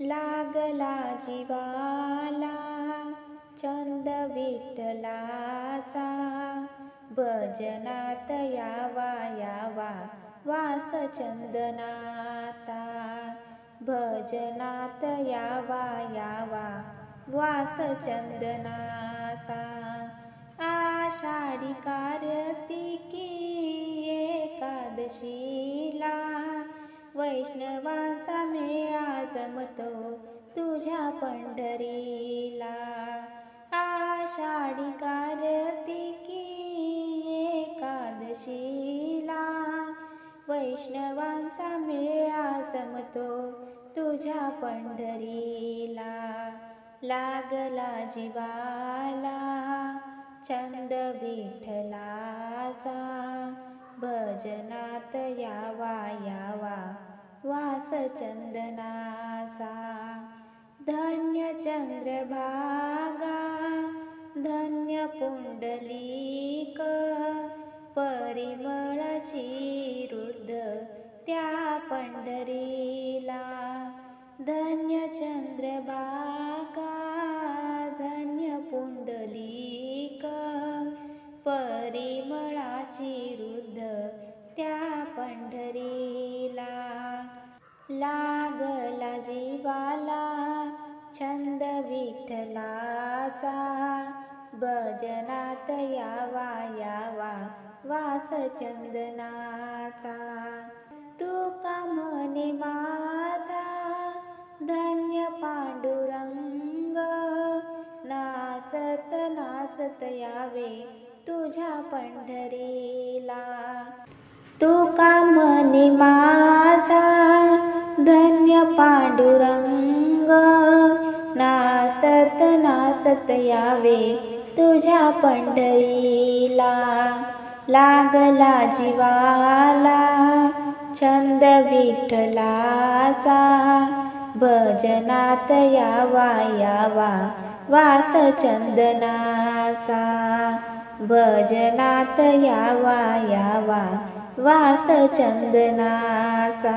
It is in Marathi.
लागला जीवाला चंद विठलाचा भजनात यावा यावा वास चंदनाचा भजनात यावा यावा वास चंदनाचा आषाढी कार्तिकी एकादशी वैष्णवांचा मेळा जमतो तुझ्या पंढरीला. आषाढी कार्तिकी एकादशीला. वैष्णवांचा मेळा जमतो तुझ्या पंढरीला. लागला जीवाला चंद विठ्ठलाचा. भजनात यावा यावा. वास चंदनाचा धन्य चंद्रभागा धन्य पुंडलिक परिमळाची रुद्ध त्या पंढरीला. धन्य चंद्रभागा धन्य पुंडलिक परिमळाची रुद्ध त्या पंढरी लागला जीवाला छंद विठलाचा भजनात यावा यावा वास चंदनाचा तुका म्हणे माझा धन्य पांडुरंग? नाचत नाचत यावे तुझ्या पंढरीला. तुका म्हणे पांडुरंग. नाचत नाचत यावे तुझ्या पंढरीला. लागला जीवाला छंद विठ्ठलाचा. भजनात यावा यावा वास चंदनाचा भजनात यावा यावा वास चंदनाचा